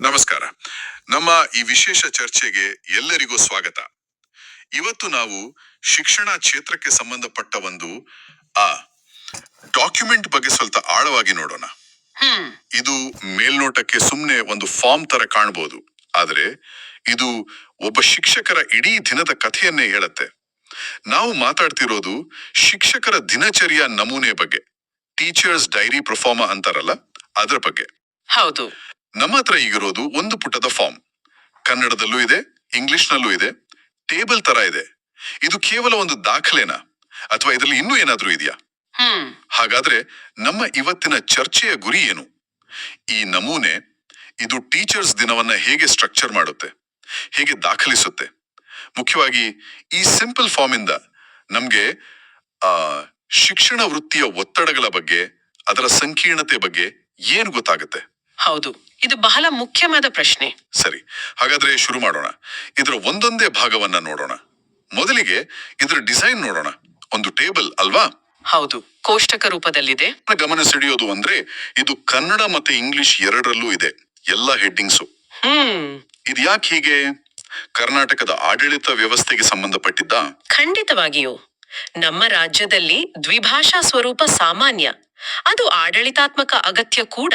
ನಮಸ್ಕಾರ. ನಮ್ಮ ಈ ವಿಶೇಷ ಚರ್ಚೆಗೆ ಎಲ್ಲರಿಗೂ ಸ್ವಾಗತ. ಇವತ್ತು ನಾವು ಶಿಕ್ಷಣ ಕ್ಷೇತ್ರಕ್ಕೆ ಸಂಬಂಧಪಟ್ಟ ಒಂದು ಆ ಡಾಕ್ಯುಮೆಂಟ್ ಬಗ್ಗೆ ಸ್ವಲ್ಪ ಆಳವಾಗಿ ನೋಡೋಣ. ಇದು ಮೇಲ್ನೋಟಕ್ಕೆ ಸುಮ್ಮನೆ ಒಂದು ಫಾರ್ಮ್ ತರ ಕಾಣಬಹುದು ಆದರೆ ಇದು ಒಬ್ಬ ಶಿಕ್ಷಕರ ಇಡೀ ದಿನದ ಕಥೆಯನ್ನೇ ಹೇಳುತ್ತೆ. ನಾವು ಮಾತಾಡ್ತಿರೋದು ಶಿಕ್ಷಕರ ದಿನಚರಿಯ ನಮೂನೆ ಬಗ್ಗೆ. ಟೀಚರ್ಸ್ ಡೈರಿ ಪ್ರೊಫಾರ್ಮ ಅಂತಾರಲ್ಲ ಅದರ ಬಗ್ಗೆ. ಹೌದು. ನಮ್ಮ ಹತ್ರ ಈಗಿರೋದು ಒಂದು ಪುಟದ ಫಾರ್ಮ್ ಕನ್ನಡದಲ್ಲೂ ಇದೆ ಇಂಗ್ಲಿಷ್ನಲ್ಲೂ ಇದೆ ಟೇಬಲ್ ತರ ಇದೆ. ಇದು ಕೇವಲ ಒಂದು ದಾಖಲೆನಾ? ಅಥವಾ ಇದರಲ್ಲಿ ಇನ್ನೂ ಏನಾದ್ರೂ ಇದೆಯಾ? ಹ್ಮ್. ಹಾಗಾದ್ರೆ ನಮ್ಮ ಇವತ್ತಿನ ಚರ್ಚೆಯ ಗುರಿ ಏನು? ಈ ನಮೂನೆ ಇದು ಟೀಚರ್ಸ್ ದಿನವನ್ನ ಹೇಗೆ ಸ್ಟ್ರಕ್ಚರ್ ಮಾಡುತ್ತೆ? ಹೇಗೆ ದಾಖಲಿಸುತ್ತೆ? ಮುಖ್ಯವಾಗಿ ಈ ಸಿಂಪಲ್ ಫಾರ್ಮ್ ಇಂದ ನಮ್ಗೆ ಆ ಶಿಕ್ಷಣ ವೃತ್ತಿಯ ಒತ್ತಡಗಳ ಬಗ್ಗೆ ಅದರ ಸಂಕೀರ್ಣತೆ ಬಗ್ಗೆ ಏನು ಗೊತ್ತಾಗುತ್ತೆ? ಹೌದು. ಇದು ಬಹಳ ಮುಖ್ಯವಾದ ಪ್ರಶ್ನೆ. ಸರಿ ಹಾಗಾದ್ರೆ ಶುರು ಮಾಡೋಣ. ಇದರ ಒಂದೊಂದೇ ಭಾಗವನ್ನ ನೋಡೋಣ. ಮೊದಲಿಗೆ ಇದರ ಡಿಸೈನ್ ನೋಡೋಣ. ಒಂದು ಟೇಬಲ್ ಅಲ್ವಾ? ಹೌದು ಕೋಷ್ಟಕ ರೂಪದಲ್ಲಿದೆ. ಗಮನ ಸೆಳೆಯೋದು ಅಂದ್ರೆ ಇದು ಕನ್ನಡ ಮತ್ತೆ ಇಂಗ್ಲಿಷ್ ಎರಡರಲ್ಲೂ ಇದೆ ಎಲ್ಲ ಹೆಡ್ಡಿಂಗ್ಸು. ಹ್ಮ್. ಇದು ಯಾಕೆ ಹೀಗೆ? ಕರ್ನಾಟಕದ ಆಡಳಿತ ವ್ಯವಸ್ಥೆಗೆ ಸಂಬಂಧಪಟ್ಟಿದ್ದ? ಖಂಡಿತವಾಗಿಯೂ. ನಮ್ಮ ರಾಜ್ಯದಲ್ಲಿ ದ್ವಿಭಾಷಾ ಸ್ವರೂಪ ಸಾಮಾನ್ಯ. ಅದು ಆಡಳಿತಾತ್ಮಕ ಅಗತ್ಯ ಕೂಡ.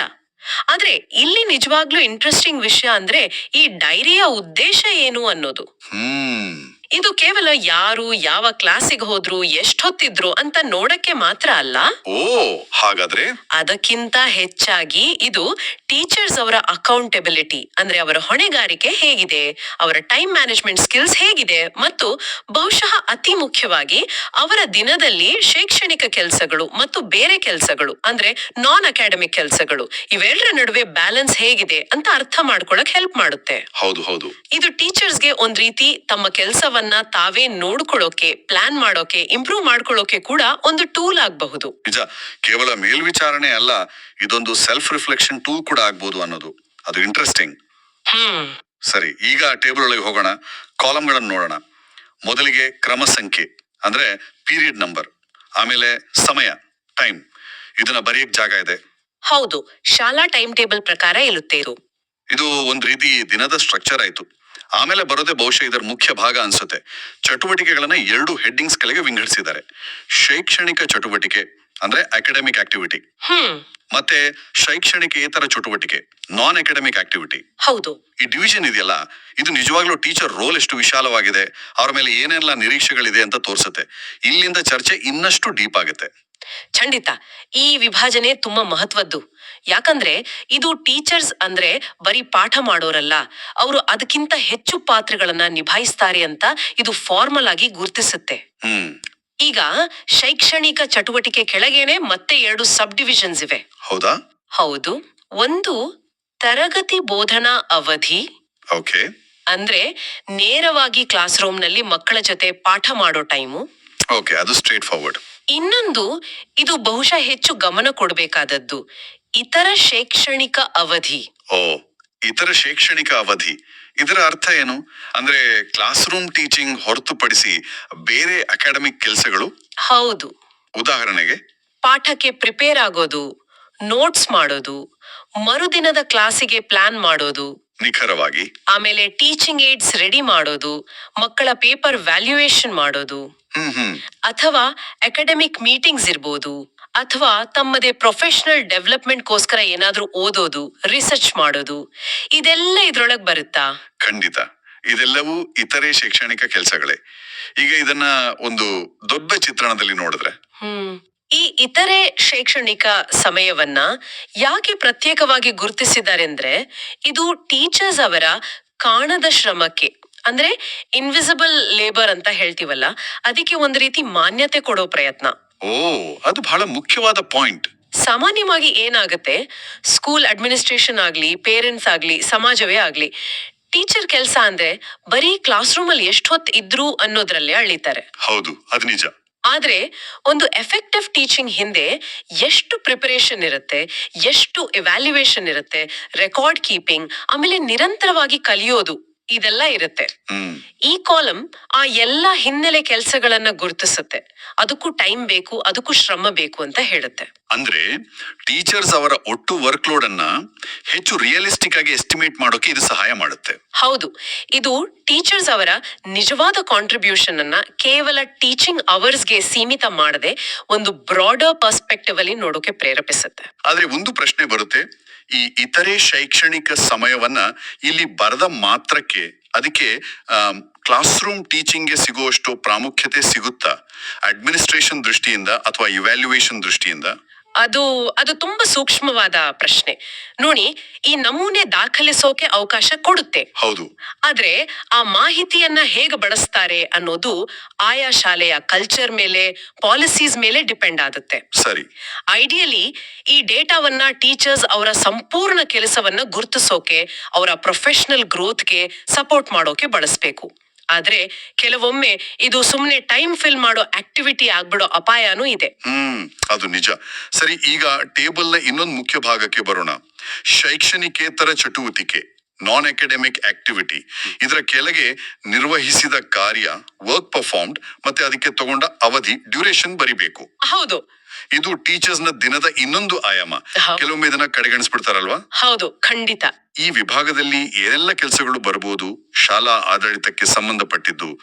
ಆದ್ರೆ ಇಲ್ಲಿ ನಿಜವಾಗ್ಲೂ ಇಂಟ್ರೆಸ್ಟಿಂಗ್ ವಿಷಯ ಅಂದ್ರೆ ಈ ಡೈರಿಯ ಉದ್ದೇಶ ಏನು ಅನ್ನೋದು. ಹ್ಮ್. ಇದು ಕೇವಲ ಯಾರು ಯಾವ ಕ್ಲಾಸಿಗೆ ಹೋದ್ರು ಎಷ್ಟೊತ್ತಿದ್ರು ಅಂತ ನೋಡಕ್ಕೆ ಮಾತ್ರ ಅಲ್ಲ. ಓ ಹಾಗಾದ್ರೆ? ಅದಕ್ಕಿಂತ ಹೆಚ್ಚಾಗಿ ಇದು ಟೀಚರ್ಸ್ ಅವರ ಅಕೌಂಟೆಬಿಲಿಟಿ ಅಂದ್ರೆ ಅವರ ಹೊಣೆಗಾರಿಕೆ ಹೇಗಿದೆ ಅವರ ಟೈಮ್ ಮ್ಯಾನೇಜ್ಮೆಂಟ್ ಸ್ಕಿಲ್ಸ್ ಹೇಗಿದೆ ಮತ್ತು ಬಹುಶಃ ಅತಿ ಮುಖ್ಯವಾಗಿ ಅವರ ದಿನದಲ್ಲಿ ಶೈಕ್ಷಣಿಕ ಕೆಲಸಗಳು ಮತ್ತು ಬೇರೆ ಕೆಲಸಗಳು ಅಂದ್ರೆ ನಾನ್ ಅಕಾಡೆಮಿಕ್ ಕೆಲಸಗಳು ಇವೆಲ್ಲರ ನಡುವೆ ಬ್ಯಾಲೆನ್ಸ್ ಹೇಗಿದೆ ಅಂತ ಅರ್ಥ ಮಾಡ್ಕೊಳಕ್ ಹೆಲ್ಪ್ ಮಾಡುತ್ತೆ. ಹೌದು ಹೌದು. ಇದು ಟೀಚರ್ಸ್ಗೆ ಒಂದ್ ರೀತಿ ತಮ್ಮ ಕೆಲಸವನ್ನ ತಾವೇ ನೋಡ್ಕೊಳ್ಳೋಕೆ ಪ್ಲಾನ್ ಮಾಡೋಕೆ ಇಂಪ್ರೂವ್ ಮಾಡ್ಕೊಳ್ಳೋಕೆ ಕೂಡ ಒಂದು ಟೂಲ್ ಆಗಬಹುದು. ನಿಜ ಕೇವಲ ಮೇಲ್ವಿಚಾರಣೆ ಅಲ್ಲ ಇದೊಂದು ಸೆಲ್ಫ್ ರಿಫ್ಲೆಕ್ಷನ್ ಟೂಲ್ ಕೂಡ ಆಗ್ಬೋದು ಅನ್ನೋದು. ಅದು ಇಂಟ್ರೆಸ್ಟಿಂಗ್ ಸರಿ ಈಗ ಟೇಬಲ್ ಒಳಗೆ ಹೋಗೋಣ. ಕಾಲಮ್ಗಳನ್ನು ನೋಡೋಣ. ಮೊದಲಿಗೆ ಕ್ರಮ ಸಂಖ್ಯೆ ಅಂದ್ರೆ ಪೀರಿಯಡ್ ನಂಬರ್ ಆಮೇಲೆ ಸಮಯ ಟೈಮ್ ಇದನ್ನ ಬರೆಯಕ್ ಜಾಗ ಇದೆ. ಹೌದು ಶಾಲಾ ಟೈಮ್ ಟೇಬಲ್ ಪ್ರಕಾರ ಇರುತ್ತೆ ಇದು. ಇದು ಒಂದ್ ರೀತಿ ದಿನದ ಸ್ಟ್ರಕ್ಚರ್ ಆಯ್ತು. ಆಮೇಲೆ ಬರೋದೇ ಬಹುಶಃ ಇದರ ಮುಖ್ಯ ಭಾಗ ಅನ್ಸುತ್ತೆ. ಚಟುವಟಿಕೆಗಳನ್ನ ಎರಡು ಹೆಡ್ಡಿಂಗ್ಸ್ ಕೆಳಗೆ ವಿಂಗಡಿಸಿದ್ದಾರೆ. ಶೈಕ್ಷಣಿಕ ಚಟುವಟಿಕೆ ಅಂದ್ರೆ ಅಕಾಡೆಮಿಕ್ ಆಕ್ಟಿವಿಟಿ ಮತ್ತೆ ಶೈಕ್ಷಣಿಕೇತರ ಚಟುವಟಿಕೆ ನಾನ್ ಅಕಾಡೆಮಿಕ್ ಆಕ್ಟಿವಿಟಿ ಹೌದು. ಈ ಡಿವಿಷನ್ ಇದೆಯಲ್ಲ ಇದು ನಿಜವಾಗ್ಲೂ ಟೀಚರ್ ರೋಲ್ ಎಷ್ಟು ವಿಶಾಲವಾಗಿದೆ ಅವ್ರ ಮೇಲೆ ಏನೆಲ್ಲ ನಿರೀಕ್ಷೆಗಳಿದೆ ಅಂತ ತೋರಿಸುತ್ತೆ. ಇಲ್ಲಿಂದ ಚರ್ಚೆ ಇನ್ನಷ್ಟು ಡೀಪ್ ಆಗುತ್ತೆ. ಖಂಡಿತ. ಈ ವಿಭಾಜನೆ ತುಂಬಾ ಮಹತ್ವದ್ದು. ಯಾಕಂದ್ರೆ ಇದು ಟೀಚರ್ಸ್ ಅಂದ್ರೆ ಬರೀ ಪಾಠ ಮಾಡೋರಲ್ಲ ಅವರು ಅದಕ್ಕಿಂತ ಹೆಚ್ಚು ಪಾತ್ರಗಳನ್ನ ನಿಭಾಯಿಸ್ತಾರೆ ಅಂತ ಇದು ಫಾರ್ಮಲ್ ಆಗಿ ಗುರುತಿಸುತ್ತೆ. ಹ್ಮ್. ಈಗ ಶೈಕ್ಷಣಿಕ ಚಟುವಟಿಕೆ ಕೆಳಗೇನೆ ಮತ್ತೆ ಎರಡು ಸಬ್ ಡಿವಿಷನ್ಸ್ ಇವೆ. ಹೌದಾ? ಹೌದು. ಒಂದು ತರಗತಿ ಬೋಧನಾ ಅವಧಿ. ಓಕೆ. ಅಂದ್ರೆ ನೇರವಾಗಿ ಕ್ಲಾಸ್ ರೂಮ್ನಲ್ಲಿ ಮಕ್ಕಳ ಜೊತೆ ಪಾಠ ಮಾಡೋ ಟೈಮು. ಓಕೆ ಅದು ಸ್ಟ್ರೇಟ್ ಫಾರ್ವರ್ಡ್ ಇನ್ನೊಂದು ಇದು ಬಹುಶಃ ಹೆಚ್ಚು ಗಮನ ಕೊಡಬೇಕಾದದ್ದು. ಇತರ ಶೈಕ್ಷಣಿಕ ಅವಧಿ. ಓ. ಇತರ ಶೈಕ್ಷಣಿಕ ಅವಧಿ. ಇದರ ಅರ್ಥ ಏನು? ಅಂದ್ರೆ ಕ್ಲಾಸ್ ರೂಮ್ ಟೀಚಿಂಗ್ ಹೊರತುಪಡಿಸಿ ಬೇರೆ ಅಕಾಡೆಮಿಕ್ ಕೆಲಸಗಳು? ಹೌದು. ಉದಾಹರಣೆಗೆ? ಪಾಠಕ್ಕೆ ಪ್ರಿಪೇರ್ ಆಗೋದು ನೋಟ್ಸ್ ಮಾಡೋದು ಮರುದಿನದ ಕ್ಲಾಸಿಗೆ ಪ್ಲಾನ್ ಮಾಡೋದು ನಿಖರವಾಗಿ? ಆಮೇಲೆ ಟೀಚಿಂಗ್ ಏಡ್ಸ್ ರೆಡಿ ಮಾಡೋದು ಮಕ್ಕಳ ಪೇಪರ್ ವ್ಯಾಲ್ಯೂಯೇಷನ್ ಮಾಡೋದು ಹ್ಮ್ ಹ್ಮ್. ಅಥವಾ ಅಕಾಡೆಮಿಕ್ ಮೀಟಿಂಗ್ಸ್ ಇರ್ಬೋದು. ಅಥವಾ ತಮ್ಮದೇ ಪ್ರೊಫೆಷನಲ್ ಡೆವಲಪ್ಮೆಂಟ್ಗೋಸ್ಕರ ಏನಾದ್ರೂ ಓದೋದು ರಿಸರ್ಚ್ ಮಾಡೋದು ಇದೆಲ್ಲ ಇದ್ರೊಳಗ್ ಬರುತ್ತಾ? ಖಂಡಿತ. ಇದೆಲ್ಲವೂ ಇತರೆ ಶೈಕ್ಷಣಿಕ ಕೆಲಸಗಳೇ. ಈಗ ಇದನ್ನ ಒಂದು ದೊಡ್ಡ ಚಿತ್ರಣದಲ್ಲಿ ನೋಡಿದ್ರೆ. ಹ್ಮ್. ಈ ಇತರೆ ಶೈಕ್ಷಣಿಕ ಸಮಯವನ್ನ ಯಾಕೆ ಪ್ರತ್ಯೇಕವಾಗಿ ಗುರುತಿಸಿದ್ದಾರೆ ಇದು ಟೀಚರ್ಸ್ ಅವರ ಕಾಣದ ಶ್ರಮಕ್ಕೆ. ಅಂದ್ರೆ ಇನ್ವಿಸಿಬಲ್ ಲೇಬರ್ ಅಂತ ಹೇಳ್ತೀವಲ್ಲ ಅದಕ್ಕೆ ಒಂದು ರೀತಿ ಮಾನ್ಯತೆ ಕೊಡೋ ಪ್ರಯತ್ನ. ಓ ಅದು ಬಹಳ ಮುಖ್ಯವಾದ ಪಾಯಿಂಟ್. ಸಾಮಾನ್ಯವಾಗಿ ಏನಾಗುತ್ತೆ ಸ್ಕೂಲ್ ಅಡ್ಮಿನಿಸ್ಟ್ರೇಷನ್ ಆಗ್ಲಿ ಪೇರೆಂಟ್ಸ್ ಆಗ್ಲಿ ಸಮಾಜವೇ ಆಗ್ಲಿ ಟೀಚರ್ ಕೆಲಸ ಅಂದ್ರೆ ಬರೀ ಕ್ಲಾಸ್ ರೂಮ್ ಅಲ್ಲಿ ಎಷ್ಟು ಹೊತ್ತು ಇದ್ರು ಅನ್ನೋದ್ರಲ್ಲೇ ಅಳಿತಾರೆ. ಹೌದು ಅದು ನಿಜ. ಆದ್ರೆ ಒಂದು ಎಫೆಕ್ಟಿವ್ ಟೀಚಿಂಗ್ ಹಿಂದೆ ಎಷ್ಟು ಪ್ರಿಪರೇಷನ್ ಇರುತ್ತೆ ಎಷ್ಟು ಎವ್ಯಾಲ್ಯೂಯೇಷನ್ ಇರುತ್ತೆ ರೆಕಾರ್ಡ್ ಕೀಪಿಂಗ್ ಆಮೇಲೆ ನಿರಂತರವಾಗಿ ಕಲಿಯೋದು ಇದೆಲ್ಲ ಇರುತ್ತೆ. ಈ ಕಾಲಮ್ ಆ ಎಲ್ಲ ಹಿನ್ನೆಲೆ ಕೆಲಸಗಳನ್ನ ಗುರುತಿಸುತ್ತೆ. ಅದಕ್ಕೂ ಟೈಮ್ ಬೇಕು ಅದಕ್ಕೂ ಶ್ರಮ ಬೇಕು ಅಂತ ಹೇಳುತ್ತೆ. ಅಂದ್ರೆ ಟೀಚರ್ಸ್ ಅವರ ಒಟ್ಟು ವರ್ಕ್ ಲೋಡ್ ಅನ್ನ ಹೆಚ್ಚು ರಿಯಲಿಸ್ಟಿಕ್ ಆಗಿ ಎಸ್ಟಿಮೇಟ್ ಮಾಡೋಕೆ ಇದು ಸಹಾಯ ಮಾಡುತ್ತೆ. ಹೌದು. ಇದು ಟೀಚರ್ಸ್ ಅವರ ನಿಜವಾದ ಕಾಂಟ್ರಿಬ್ಯೂಷನ್ ಅನ್ನ ಕೇವಲ ಟೀಚಿಂಗ್ ಅವರ್ಸ್ಗೆ ಸೀಮಿತ ಮಾಡದೆ ಒಂದು ಬ್ರಾಡರ್ ಪರ್ಸ್ಪೆಕ್ಟಿವ್ ಅಲ್ಲಿ ನೋಡೋಕೆ ಪ್ರೇರೇಪಿಸುತ್ತೆ. ಆದ್ರೆ ಒಂದು ಪ್ರಶ್ನೆ ಬರುತ್ತೆ. ಈ ಇತರೆ ಶೈಕ್ಷಣಿಕ ಸಮಯವನ್ನ ಇಲ್ಲಿ ಬರದ ಮಾತ್ರಕ್ಕೆ ಅದಕ್ಕೆ ಕ್ಲಾಸ್ ರೂಮ್ ಟೀಚಿಂಗ್ಗೆ ಸಿಗುವಷ್ಟು ಪ್ರಾಮುಖ್ಯತೆ ಸಿಗುತ್ತಾ? ಅಡ್ಮಿನಿಸ್ಟ್ರೇಷನ್ ದೃಷ್ಟಿಯಿಂದ ಅಥವಾ ಇವ್ಯಾಲ್ಯೂಯೇಷನ್ ದೃಷ್ಟಿಯಿಂದ? ಅದು ಅದು ತುಂಬಾ ಸೂಕ್ಷ್ಮವಾದ ಪ್ರಶ್ನೆ. ನೋಡಿ ಈ ನಮೂನೆ ದಾಖಲಿಸೋಕೆ ಅವಕಾಶ ಕೊಡುತ್ತೆ. ಹೌದು. ಆದ್ರೆ ಆ ಮಾಹಿತಿಯನ್ನ ಹೇಗೆ ಬಳಸ್ತಾರೆ ಅನ್ನೋದು ಆಯಾ ಶಾಲೆಯ ಕಲ್ಚರ್ ಮೇಲೆ ಪಾಲಿಸೀಸ್ ಮೇಲೆ ಡಿಪೆಂಡ್ ಆಗುತ್ತೆ. ಸರಿ. ಐಡಿಯಲಿ ಈ ಡೇಟಾವನ್ನ ಟೀಚರ್ಸ್ ಅವರ ಸಂಪೂರ್ಣ ಕೆಲಸವನ್ನ ಗುರುತಿಸೋಕೆ ಅವರ ಪ್ರೊಫೆಷನಲ್ ಗ್ರೋತ್ಗೆ ಸಪೋರ್ಟ್ ಮಾಡೋಕೆ ಬಳಸಬೇಕು. ಆದ್ರೆ ಕೆಲವೊಮ್ಮೆ ಇದು ಸುಮ್ಮನೆ ಟೈಮ್ ಫಿಲ್ ಮಾಡೋ ಆಕ್ಟಿವಿಟಿ ಆಗ್ಬಿಡೋ ಅಪಾಯನೂ ಇದೆ. ಹ್ಮ್ ಅದು ನಿಜ. ಸರಿ ಈಗ ಟೇಬಲ್ನ ಇನ್ನೊಂದು ಮುಖ್ಯ ಭಾಗಕ್ಕೆ ಬರೋಣ. ಶೈಕ್ಷಣಿಕೇತರ ಚಟುವಟಿಕೆ ನಾನ್ ಅಕಾಡೆಮಿಕ್ ಆಕ್ಟಿವಿಟಿ ಇದರ ಕೆಳಗೆ ನಿರ್ವಹಿಸಿದ ಕಾರ್ಯ ವರ್ಕ್ ಪರ್ಫಾರ್ಮ್ಡ್ ಮತ್ತೆ ಅದಕ್ಕೆ ತಗೊಂಡ ಅವಧಿ ಡ್ಯೂರೇಷನ್ ಬರಿಬೇಕು. ಹೌದು. ಇದು ಟೀಚರ್ಸ್ನ ದಿನದ ಇನ್ನೊಂದು ಆಯಾಮ. ಕೆಲವೊಮ್ಮೆ ಇದನ್ನ ಕಡೆಗಣಿಸ್ಬಿಡ್ತಾರಲ್ವಾ? ಹೌದು ಖಂಡಿತ. ಈ ವಿಭಾಗದಲ್ಲಿ ಏನೆಲ್ಲ ಕೆಲಸಗಳು ಬರಬಹುದು ಶಾಲಾ ಆಡಳಿತಕ್ಕೆ ಸಂಬಂಧಪಟ್ಟಿದ್ದು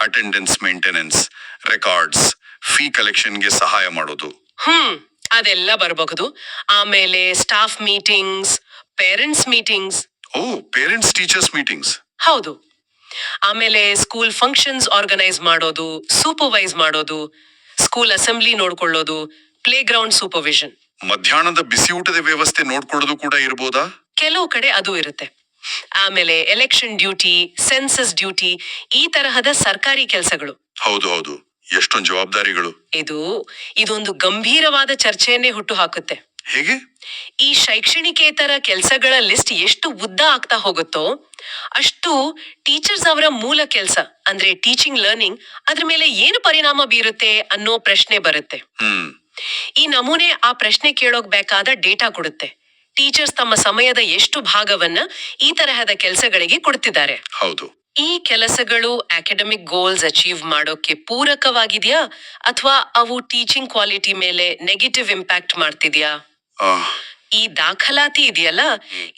ಅಟೆಂಡೆನ್ಸ್ ಮೇಂಟೆನೆನ್ಸ್ ರೆಕಾರ್ಡ್ಸ್ ಫೀ ಕಲೆಕ್ಷನ್ಗೆ ಸಹಾಯ ಮಾಡೋದು. ಹ್ಮ್ ಅದೆಲ್ಲ ಬರಬಹುದು. ಆಮೇಲೆ ಸ್ಟಾಫ್ ಮೀಟಿಂಗ್ಸ್ ಪೇರೆಂಟ್ಸ್ ಮೀಟಿಂಗ್ಸ್ ಓ ಪೇರೆಂಟ್ಸ್ ಟೀಚರ್ಸ್ ಮೀಟಿಂಗ್ಸ್ ಹೌದು. ಆಮೇಲೆ ಸ್ಕೂಲ್ ಫಂಕ್ಷನ್ಸ್ ಆರ್ಗನೈಸ್ ಮಾಡೋದು ಸೂಪರ್ವೈಸ್ ಮಾಡೋದು. ಸ್ಕೂಲ್ ಅಸೆಂಬ್ಲಿ ನೋಡ್ಕೊಳ್ಳೋದು ಪ್ಲೇ ಗ್ರೌಂಡ್ ಸೂಪರ್ವಿಷನ್ ಮಧ್ಯಾಹ್ನದ ಬಿಸಿ ಊಟದ ವ್ಯವಸ್ಥೆ ನೋಡ್ಕೊಳ್ಳೋದು ಕೂಡ ಇರಬಹುದಾ ಕೆಲವು ಕಡೆ ಅದು ಇರುತ್ತೆ. ಆಮೇಲೆ ಎಲೆಕ್ಷನ್ ಡ್ಯೂಟಿ ಸೆನ್ಸಸ್ ಡ್ಯೂಟಿ ಈ ತರಹದ ಸರ್ಕಾರಿ ಕೆಲಸಗಳು. ಹೌದು ಹೌದು. ಎಷ್ಟೊಂದು ಜವಾಬ್ದಾರಿಗಳು. ಇದು ಇದೊಂದು ಗಂಭೀರವಾದ ಚರ್ಚೆಯನ್ನೇ ಹುಟ್ಟು ಹಾಕುತ್ತೆ. ಹೇಗೆ? ಈ ಶೈಕ್ಷಣಿಕೇತರ ಕೆಲಸಗಳ ಲಿಸ್ಟ್ ಎಷ್ಟು ಉದ್ದ ಆಗ್ತಾ ಹೋಗುತ್ತೋ ಅಷ್ಟು ಟೀಚರ್ಸ್ ಅವರ ಮೂಲ ಕೆಲಸ ಅಂದ್ರೆ ಟೀಚಿಂಗ್ ಲರ್ನಿಂಗ್ ಅದ್ರ ಮೇಲೆ ಏನು ಪರಿಣಾಮ ಬೀರುತ್ತೆ ಅನ್ನೋ ಪ್ರಶ್ನೆ ಬರುತ್ತೆ. ಹ್ಮ್. ಈ ನಮೂನೆ ಆ ಪ್ರಶ್ನೆ ಕೇಳೋಕ್ ಬೇಕಾದ ಡೇಟಾ ಕೊಡುತ್ತೆ. ಟೀಚರ್ಸ್ ತಮ್ಮ ಸಮಯದ ಎಷ್ಟು ಭಾಗವನ್ನ ಈ ತರಹದ ಕೆಲಸಗಳಿಗೆ ಕೊಡ್ತಿದ್ದಾರೆ. ಹೌದು. ಈ ಕೆಲಸಗಳು ಅಕಾಡೆಮಿಕ್ ಗೋಲ್ಸ್ ಅಚೀವ್ ಮಾಡೋಕೆ ಪೂರಕವಾಗಿದೆಯಾ ಅಥವಾ ಅವು ಟೀಚಿಂಗ್ ಕ್ವಾಲಿಟಿ ಮೇಲೆ ನೆಗೆಟಿವ್ ಇಂಪ್ಯಾಕ್ಟ್ ಮಾಡ್ತಿದ್ಯಾ? ಈ ದಾಖಲಾತಿ ಇದೆಯಲ್ಲ?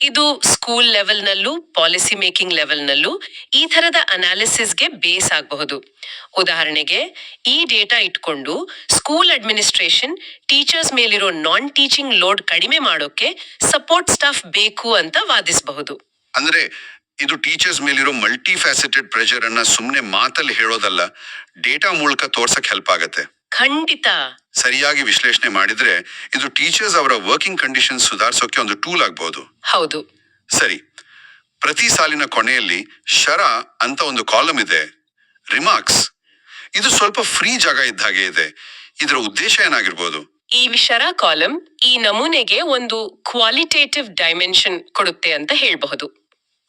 ಇದು ಸ್ಕೂಲ್ ಲೆವೆಲ್ನಲ್ಲೂ ಪಾಲಿಸಿ ಮೇಕಿಂಗ್ ಲೆವೆಲ್ನಲ್ಲೂ ಈ ಥರದ ಅನಾಲಿಸಿಸ್ಗೆ ಬೇಸ್ ಆಗಬಹುದು. ಉದಾಹರಣೆಗೆ ಈ ಡೇಟಾ ಇಟ್ಕೊಂಡು ಸ್ಕೂಲ್ ಅಡ್ಮಿನಿಸ್ಟ್ರೇಷನ್ ಟೀಚರ್ಸ್ ಮೇಲಿರೋ ನಾನ್ ಟೀಚಿಂಗ್ ಲೋಡ್ ಕಡಿಮೆ ಮಾಡೋಕೆ ಸಪೋರ್ಟ್ ಸ್ಟಾಫ್ ಬೇಕು ಅಂತ ವಾದಿಸಬಹುದು. ಅಂದ್ರೆ ಇದು ಟೀಚರ್ಸ್ ಮೇಲಿರೋ ಮಲ್ಟಿ ಫ್ಯಾಸೆಟೆಡ್ ಪ್ರೆಷರ್ ಅನ್ನ ಸುಮ್ಮನೆ ಮಾತಲ್ಲಿ ಹೇಳೋದಲ್ಲ ಡೇಟಾ ಮೂಲಕ ತೋರ್ಸಕ್ ಹೆಲ್ಪ್ ಆಗತ್ತೆ. ಖಂಡಿತ. ಸರಿಯಾಗಿ ವಿಶ್ಲೇಷಣೆ ಮಾಡಿದ್ರೆ ಇದು ಟೀಚರ್ಸ್ ಅವರ ವರ್ಕಿಂಗ್ ಕಂಡೀಷನ್ ಸುಧಾರಿಸೋಕೆ ಒಂದು ಟೂಲ್ ಆಗಬಹುದು ಹೌದು. ಸರಿ. ಪ್ರತಿ ಸಾಲಿನ ಕೊನೆಯಲ್ಲಿ ಶರ ಅಂತ ಒಂದು ಕಾಲಮ್ ಇದೆ. ರಿಮಾರ್ಕ್ಸ್ ಇದು ಸ್ವಲ್ಪ ಫ್ರೀ ಜಾಗ ಇದ್ದ ಹಾಗೆ ಇದೆ. ಇದರ ಉದ್ದೇಶ ಏನಾಗಿರ್ಬೋದು? ಈ ಶರ ಕಾಲಮ್ ಈ ನಮೂನೆಗೆ ಒಂದು ಕ್ವಾಲಿಟೇಟಿವ್ ಡೈಮೆನ್ಷನ್ ಕೊಡುತ್ತೆ ಅಂತ ಹೇಳಬಹುದು.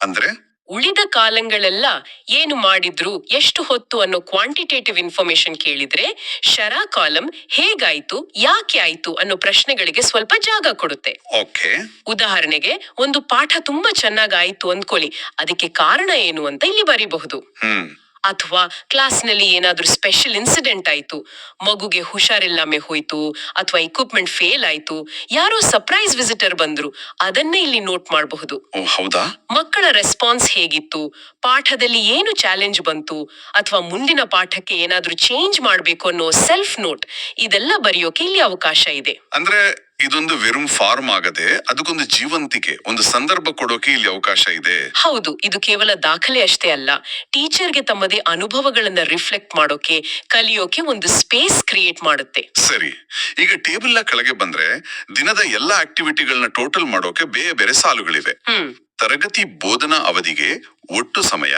ಅಂದ್ರೆ? ಉಳಿದ ಕಾಲಂಗಳೆಲ್ಲ ಏನು ಮಾಡಿದ್ರು ಎಷ್ಟು ಹೊತ್ತು ಅನ್ನೋ ಕ್ವಾಂಟಿಟೇಟಿವ್ ಇನ್ಫಾರ್ಮೇಶನ್ ಕೇಳಿದ್ರೆ ಶರ ಕಾಲಂ ಹೇಗಾಯ್ತು ಯಾಕೆ ಆಯ್ತು ಅನ್ನೋ ಪ್ರಶ್ನೆಗಳಿಗೆ ಸ್ವಲ್ಪ ಜಾಗ ಕೊಡುತ್ತೆ. ಓಕೆ. ಉದಾಹರಣೆಗೆ ಒಂದು ಪಾಠ ತುಂಬಾ ಚೆನ್ನಾಗಾಯ್ತು ಅಂದ್ಕೊಳ್ಳಿ ಅದಕ್ಕೆ ಕಾರಣ ಏನು ಅಂತ ಇಲ್ಲಿ ಬರೀಬಹುದು. ಹ್ಮ್. ಅಥವಾ ಕ್ಲಾಸ್ನಲ್ಲಿ ಏನಾದರೂ ಸ್ಪೆಷಲ್ ಇನ್ಸಿಡೆಂಟ್ ಆಯಿತು ಮಗುಗೆ ಹುಷಾರಿಲ್ಲಾಮೆ ಹೋಯಿತು ಅಥವಾ ಇಕ್ವಿಪ್ಮೆಂಟ್ ಫೇಲ್ ಆಯಿತು ಯಾರೋ ಸರ್ಪ್ರೈಸ್ ವಿಸಿಟರ್ ಬಂದ್ರು ಅದನ್ನೇ ಇಲ್ಲಿ ನೋಟ್ ಮಾಡಬಹುದು. ಹೌದಾ? ಮಕ್ಕಳ ರೆಸ್ಪಾನ್ಸ್ ಹೇಗಿತ್ತು? ಪಾಠದಲ್ಲಿ ಏನು ಚಾಲೆಂಜ್ ಬಂತು? ಅಥವಾ ಮುಂದಿನ ಪಾಠಕ್ಕೆ ಏನಾದರೂ ಚೇಂಜ್ ಮಾಡಬೇಕು ಅನ್ನೋ ಸೆಲ್ಫ್ ನೋಟ್ ಇದೆಲ್ಲ ಬರೆಯೋಕೆ ಇಲ್ಲಿ ಅವಕಾಶ ಇದೆ. ಅಂದ್ರೆ ಇದೊಂದು ವೆರುಂ ಫಾರ್ಮ್ ಆಗದೆ ಅದಕ್ಕೊಂದು ಜೀವಂತಿಕೆ ಒಂದು ಸಂದರ್ಭ ಕೊಡೋಕೆ ಇಲ್ಲಿ ಅವಕಾಶ ಇದೆ. ಹೌದು ಇದು ಕೇವಲ ದಾಖಲೆ ಅಷ್ಟೇ ಅಲ್ಲ. ಟೀಚರ್ಗೆ ತಮ್ಮದೇ ಅನುಭವಗಳನ್ನ ರಿಫ್ಲೆಕ್ಟ್ ಮಾಡೋಕೆ ಕಲಿಯೋಕೆ ಒಂದು ಸ್ಪೇಸ್ ಕ್ರಿಯೇಟ್ ಮಾಡುತ್ತೆ. ಸರಿ ಈಗ ಟೇಬಲ್ನ ಕೆಳಗೆ ಬಂದ್ರೆ ದಿನದ ಎಲ್ಲಾ ಆಕ್ಟಿವಿಟಿಗಳನ್ನ ಟೋಟಲ್ ಮಾಡೋಕೆ ಬೇರೆ ಬೇರೆ ಸಾಲುಗಳಿವೆ. ಹ್ಮ್. ತರಗತಿ ಬೋಧನಾ ಅವಧಿಗೆ ಒಟ್ಟು ಸಮಯ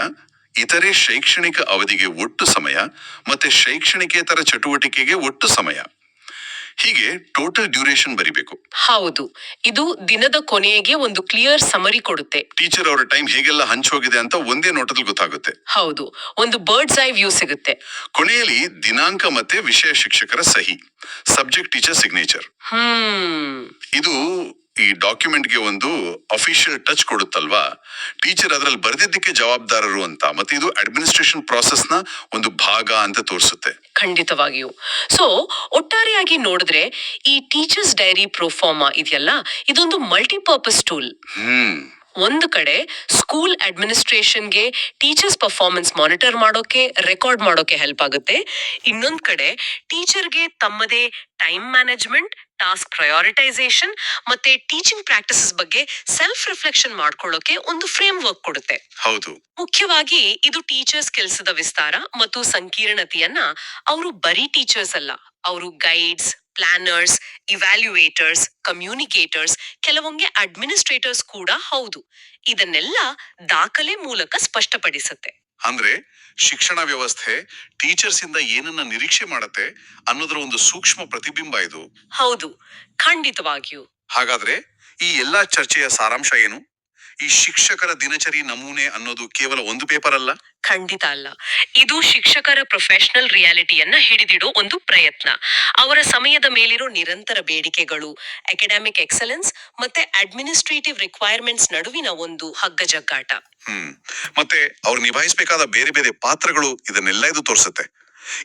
ಇತರೆ ಶೈಕ್ಷಣಿಕ ಅವಧಿಗೆ ಒಟ್ಟು ಸಮಯ ಮತ್ತೆ ಶೈಕ್ಷಣಿಕೇತರ ಚಟುವಟಿಕೆಗೆ ಒಟ್ಟು ಸಮಯ. ಹೀಗೆ ಟೋಟಲ್ ಡ್ಯೂರೇಷನ್ ಬರಿಬೇಕು. ಹೌದು. ಇದು ದಿನದ ಕೊನೆಗೆ ಒಂದು ಕ್ಲಿಯರ್ ಸಮರಿ ಕೊಡುತ್ತೆ. ಟೀಚರ್ ಅವರ ಟೈಮ್ ಹೇಗೆಲ್ಲ ಹಂಚೋಗಿದೆ ಅಂತ ಒಂದೇ ನೋಟದಲ್ಲಿ ಗೊತ್ತಾಗುತ್ತೆ. ಹೌದು. ಒಂದು ಬರ್ಡ್ಸ್ ಐ ವ್ಯೂ ಸಿಗುತ್ತೆ. ಕೊನೆಯಲ್ಲಿ ದಿನಾಂಕ ಮತ್ತೆ ವಿಷಯ ಶಿಕ್ಷಕರ ಸಹಿ. ಸಬ್ಜೆಕ್ಟ್ ಟೀಚರ್ ಸಿಗ್ನೇಚರ್ ಹ್ಮ್. ಇದು ಈ ಡಾಕ್ಯುಮೆಂಟ್ಗೆ ಒಂದು ಅಫಿಷಿಯಲ್ ಟಚ್ ಕೊಡುತ್ತಲ್ವಾ? ಟೀಚರ್ ಅದರಲ್ಲಿ ಬರೆದಿದ್ದಕ್ಕೆ ಜವಾಬ್ದಾರರು ಅಂತ ಮತ್ತೆ ಇದು ಅಡ್ಮಿನಿಸ್ಟ್ರೇಷನ್ನ ಒಂದು ಭಾಗ ಅಂತ ತೋರಿಸುತ್ತೆ. ಖಂಡಿತವಾಗಿಯೂ. ಸೊ ಒಟ್ಟಾರೆಯಾಗಿ ನೋಡಿದ್ರೆ ಈ ಟೀಚರ್ಸ್ ಡೈರಿ ಪ್ರೋಫಾರ್ಮಾ ಇದೆಯಲ್ಲ ಇದೊಂದು ಮಲ್ಟಿಪರ್ಪಸ್ ಟೂಲ್ ಹ್ಮ್. ಒಂದು ಕಡೆ ಸ್ಕೂಲ್ ಅಡ್ಮಿನಿಸ್ಟ್ರೇಷನ್ಗೆ ಟೀಚರ್ಸ್ ಪರ್ಫಾರ್ಮೆನ್ಸ್ ಮಾನಿಟರ್ ಮಾಡೋಕೆ ರೆಕಾರ್ಡ್ ಮಾಡೋಕೆ ಹೆಲ್ಪ್ ಆಗುತ್ತೆ. ಇನ್ನೊಂದು ಕಡೆ ಟೀಚರ್ಗೆ ತಮ್ಮದೇ ಟೈಮ್ ಮ್ಯಾನೇಜ್ಮೆಂಟ್ ಟಾಸ್ಕ್ ಪ್ರಯಾರಿಟೈಸೇಷನ್ ಮತ್ತೆ ಟೀಚಿಂಗ್ ಪ್ರಾಕ್ಟೀಸಸ್ ಬಗ್ಗೆ ಸೆಲ್ಫ್ ರಿಫ್ಲೆಕ್ಷನ್ ಮಾಡ್ಕೊಳ್ಳೋಕೆ ಒಂದು ಫ್ರೇಮ್ ವರ್ಕ್ ಕೊಡುತ್ತೆ. ಹೌದು. ಮುಖ್ಯವಾಗಿ ಇದು ಟೀಚರ್ಸ್ ಕೆಲಸದ ವಿಸ್ತಾರ ಮತ್ತು ಸಂಕೀರ್ಣತೆಯನ್ನ ಅವರು ಬರೀ ಟೀಚರ್ಸ್ ಅಲ್ಲ ಅವರು ಗೈಡ್ಸ್ ಪ್ಲಾನರ್ಸ್ ಇವ್ಯಾಲ್ಯೂಯೇಟರ್ಸ್ ಕಮ್ಯುನಿಕೇಟರ್ಸ್ ಕೆಲವೊಮ್ಮೆ ಅಡ್ಮಿನಿಸ್ಟ್ರೇಟರ್ಸ್ ಕೂಡ ಹೌದು. ಇದನ್ನೆಲ್ಲ ದಾಖಲೆ ಮೂಲಕ ಸ್ಪಷ್ಟಪಡಿಸುತ್ತೆ. ಅಂದ್ರೆ ಶಿಕ್ಷಣ ವ್ಯವಸ್ಥೆ ಟೀಚರ್ಸ್ ಇಂದ ಏನನ್ನ ನಿರೀಕ್ಷೆ ಮಾಡತ್ತೆ ಅನ್ನೋದ್ರ ಒಂದು ಸೂಕ್ಷ್ಮ ಪ್ರತಿಬಿಂಬ ಇದು. ಹೌದು ಖಂಡಿತವಾಗಿಯೂ. ಹಾಗಾದ್ರೆ ಈ ಎಲ್ಲಾ ಚರ್ಚೆಯ ಸಾರಾಂಶ ಏನು? ಈ ಶಿಕ್ಷಕರ ದಿನಚರಿ ನಮೂನೆ ಅನ್ನೋದು ಕೇವಲ ಒಂದು ಪೇಪರ್ ಅಲ್ಲ? ಖಂಡಿತ ಅಲ್ಲ. ಇದು ಶಿಕ್ಷಕರ ಪ್ರೊಫೆಷನಲ್ ರಿಯಾಲಿಟಿಯನ್ನ ಹಿಡಿದಿಡೋ ಒಂದು ಪ್ರಯತ್ನ. ಅವರ ಸಮಯದ ಮೇಲಿರೋ ನಿರಂತರ ಬೇಡಿಕೆಗಳು ಅಕಾಡೆಮಿಕ್ ಎಕ್ಸಲೆನ್ಸ್ ಮತ್ತೆ ಅಡ್ಮಿನಿಸ್ಟ್ರೇಟಿವ್ ರಿಕ್ವೈರ್ಮೆಂಟ್ಸ್ ನಡುವಿನ ಒಂದು ಹಗ್ಗಜಗ್ಗಾಟ ಹ್ಮ್. ಮತ್ತೆ ಅವ್ರು ನಿಭಾಯಿಸಬೇಕಾದ ಬೇರೆ ಬೇರೆ ಪಾತ್ರಗಳು ಇದನ್ನೆಲ್ಲ ಇದು ತೋರಿಸುತ್ತೆ.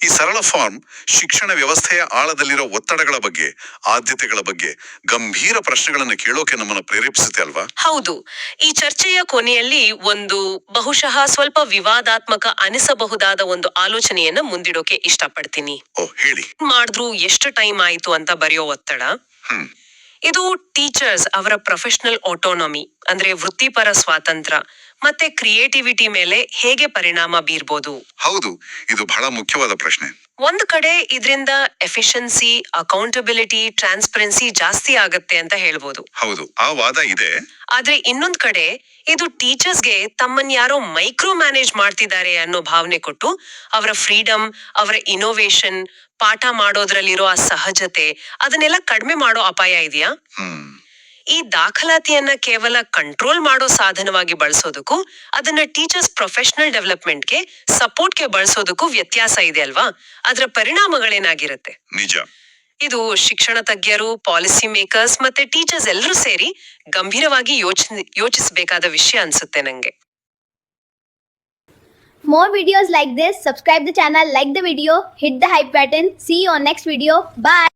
ಈ ಸರಳ ಫಾರ್ಮ್ ಶಿಕ್ಷಣ ವ್ಯವಸ್ಥೆಯ ಆಳದಲ್ಲಿರೋ ಒತ್ತಡಗಳ ಬಗ್ಗೆ ಆದ್ಯತೆಗಳ ಬಗ್ಗೆ ಗಂಭೀರ ಪ್ರಶ್ನೆಗಳನ್ನು ಕೇಳೋಕೆ ನಮ್ಮನ್ನು ಪ್ರೇರೇಪಿಸುತ್ತೆ ಅಲ್ವಾ? ಹೌದು. ಈ ಚರ್ಚೆಯ ಕೊನೆಯಲ್ಲಿ ಒಂದು ಬಹುಶಃ ಸ್ವಲ್ಪ ವಿವಾದಾತ್ಮಕ ಅನಿಸಬಹುದಾದ ಒಂದು ಆಲೋಚನೆಯನ್ನ ಮುಂದಿಡೋಕೆ ಇಷ್ಟಪಡ್ತೀನಿ. ಓ ಹೇಳಿ. ಮಾಡಿದ್ರು ಎಷ್ಟು ಟೈಮ್ ಆಯ್ತು ಅಂತ ಬರೆಯೋ ಒತ್ತಡ? ಹ್ಮ್. ಇದು ಟೀಚರ್ಸ್ ಅವರ ಪ್ರೊಫೆಷನಲ್ ಆಟೋನಮಿ ಅಂದ್ರೆ ವೃತ್ತಿಪರ ಸ್ವಾತಂತ್ರ್ಯ. ಮತ್ತೆ ಕ್ರಿಯೇಟಿವಿಟಿ ಮೇಲೆ ಹೇಗೆ ಪರಿಣಾಮ ಬೀರ್ಬೋದು? ಹೌದು ಇದು ಬಹಳ ಮುಖ್ಯವಾದ ಪ್ರಶ್ನೆ. ಒಂದು ಕಡೆ ಇದರಿಂದ ಎಫಿಷಿಯನ್ಸಿ ಅಕೌಂಟಬಿಲಿಟಿ ಟ್ರಾನ್ಸ್ಪರೆನ್ಸಿ ಜಾಸ್ತಿ ಆಗತ್ತೆ ಅಂತ ಹೇಳ್ಬೋದು. ಹೌದು ಆ ವಾದ ಇದೆ. ಆದ್ರೆ ಇನ್ನೊಂದ್ ಕಡೆ ಇದು ಟೀಚರ್ಸ್ಗೆ ತಮ್ಮನ್ ಯಾರೋ ಮೈಕ್ರೋ ಮ್ಯಾನೇಜ್ ಮಾಡ್ತಿದ್ದಾರೆ ಅನ್ನೋ ಭಾವನೆ ಕೊಟ್ಟು ಅವರ ಫ್ರೀಡಮ್ ಅವರ ಇನೋವೇಶನ್ ಪಾಠ ಮಾಡೋದ್ರಲ್ಲಿರೋ ಆ ಸಹಜತೆ ಅದನ್ನೆಲ್ಲ ಕಡಿಮೆ ಮಾಡೋ ಅಪಾಯ ಇದೆಯಾ? ಹ್ಮ್. ಈ ದಾಖಲಾತಿಯನ್ನ ಕೇವಲ ಕಂಟ್ರೋಲ್ ಮಾಡೋ ಸಾಧನವಾಗಿ ಬಳಸೋದಕ್ಕೂ ಅದನ್ನ ಟೀಚರ್ಸ್ ಪ್ರೊಫೆಷನಲ್ ಡೆವಲಪ್ಮೆಂಟ್ಗೆ ಸಪೋರ್ಟ್ಗೆ ಬಳಸೋದಕ್ಕೂ ವ್ಯತ್ಯಾಸ ಇದೆ ಅಲ್ವಾ ಅದರ ಪರಿಣಾಮಗಳೇನಾಗಿರುತ್ತೆ ನಿಜ ಇದು ಶಿಕ್ಷಣ ತಜ್ಞರು ಪಾಲಿಸಿ ಮೇಕರ್ಸ್ ಮತ್ತೆ ಟೀಚರ್ಸ್ ಎಲ್ಲರೂ ಸೇರಿ ಗಂಭೀರವಾಗಿ ಯೋಚನೆ ಯೋಚಿಸಬೇಕಾದ ವಿಷಯ ಅನ್ಸುತ್ತೆ ನಂಗೆ more videos like this subscribe the channel, like the video, hit the hype button. See you on next video. Bye.